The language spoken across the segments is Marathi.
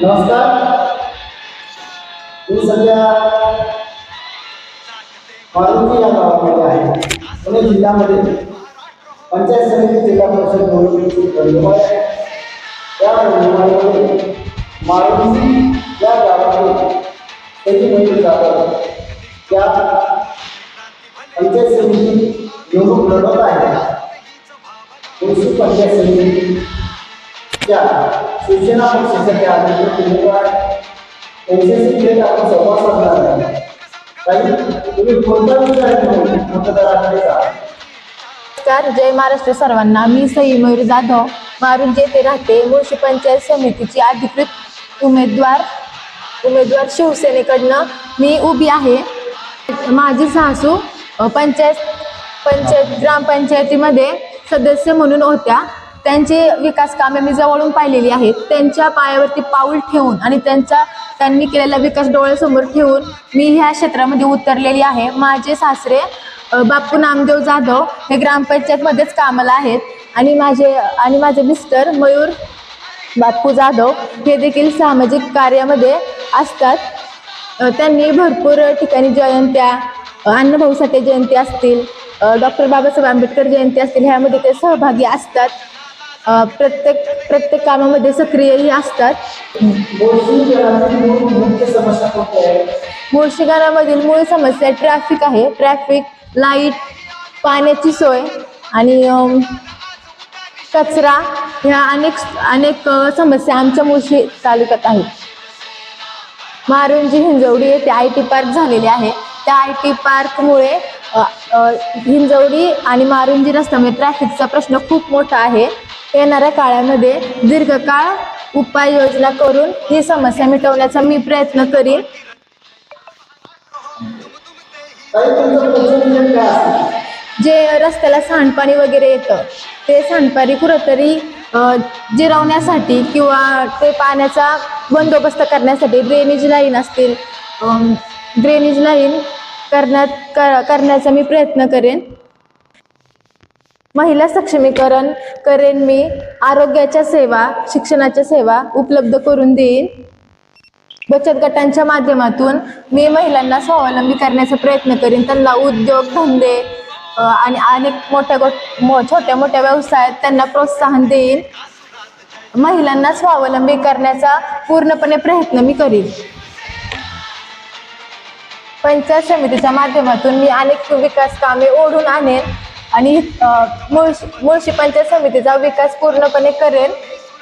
नमस्कार. मी सध्या मारुती या गावामध्ये आहे. पुणे जिल्ह्यामध्ये पंचायत समिती जिल्हा परिषद निवडणुकीची रणधुमाळी आहे. या रणधुमाळीमध्ये मारुती या गावामध्ये त्याची महिला जाधव त्या पंचायत समिती निवडणूक लढवत आहे. तुळशी पंचायत समिती त्या शिवसेना पक्षासाठी अधिकृत उमेदवार त्यांच्याशी थेट आपण संवाद साधणार आहे काही तुम्ही कोणता विचार घेऊन मतदाराकडे जा नमस्कार जय महाराष्ट्र सर्वांना. मी सई मयूर जाधव मारून जेथे राहते मुळशी पंचायत समितीची अधिकृत उमेदवार उमेदवार शिवसेनेकडनं मी उभी आहे. माझी सासू पंचायत पंचायत ग्रामपंचायतीमध्ये सदस्य म्हणून होत्या. त्यांची विकास कामे मी जवळून पाहिलेली आहेत. त्यांच्या पायावरती पाऊल ठेवून आणि त्यांचा त्यांनी केलेला विकास डोळ्यासमोर ठेवून मी ह्या क्षेत्रामध्ये उतरलेली आहे. माझे सासरे बापू नामदेव जाधव हे ग्रामपंचायतमध्येच कामाला आहेत. आणि माझे आणि माझे मिस्टर मयूर बापू जाधव हे देखील सामाजिक कार्यामध्ये असतात. त्यांनी भरपूर ठिकाणी जयंत्या अ, अण्णाभाऊ साठे जयंती असतील डॉक्टर बाबासाहेब आंबेडकर जयंती असतील ह्यामध्ये ते सहभागी असतात. प्रत्येक प्रत्येक कामामध्ये सक्रियही असतात. मोठी मूळ समस्या मुळशी गावामधील मूळ समस्या ट्रॅफिक आहे. ट्रॅफिक लाइट पाण्याची सोय आणि कचरा ह्या अनेक अनेक समस्या आमच्या मुळशी तालुक्यात आहेत. मारुंजी हिंजवडी येथे आय टी पार्क झालेले आहे. त्या आय टी पार्कमुळे हिंजवडी आणि मारुंजी रस्त्यामुळे ट्रॅफिकचा प्रश्न खूप मोठा आहे. येणाऱ्या काळामध्ये दीर्घकाळ उपाययोजना करून ही समस्या मिटवण्याचा मी प्रयत्न करीन. जे रस्त्याला सांडपाणी वगैरे येतं ते सांडपाणी कुठंतरी जिरवण्यासाठी किंवा ते पाण्याचा बंदोबस्त करण्यासाठी ड्रेनेज लाईन असतील ड्रेनेज लाईन करण्यात कर करण्याचा मी प्रयत्न करेन. महिला सक्षमीकरण करेन मी. आरोग्याच्या सेवा शिक्षणाच्या सेवा उपलब्ध करून देईन. बचत गटांच्या माध्यमातून मी महिलांना स्वावलंबी करण्याचा प्रयत्न करीन. त्यांना उद्योग धंदे आणि अनेक मोठ्या गो मो छोट्या मोठ्या व्यवसायात त्यांना प्रोत्साहन देईन. महिलांना स्वावलंबी करण्याचा पूर्णपणे प्रयत्न मी करीन. पंचायत समितीच्या माध्यमातून मी अनेक विकास कामे ओढून आणेन. आणि मुळशी मुळशी पंचायत समितीचा विकास पूर्णपणे करेन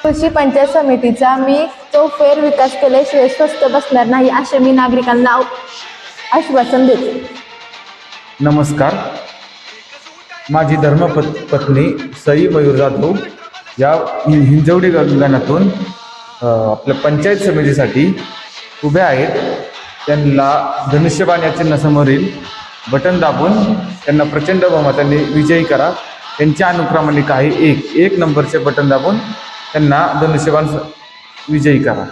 मुळशी पंचायत समितीचा मी चौफेर विकास केल्याशिवाय स्वस्त बसणार नाही असे मी नागरिकांना आश्वासन देते. नमस्कार. माझी धर्मपत पत्नी सई मयूर जाधव या हिंजवडी गणातून आपल्या पंचायत समितीसाठी उभ्या आहेत. त्यांना धनुष्यबाण या चिन्हासमोरील बटन दाबून त्यांना प्रचंड बहुमताने विजयी करा. त्यांच्या अनुक्रमाने काही एक एक नंबरचे बटन दाबून त्यांना धनुष्यबाण विजयी करा.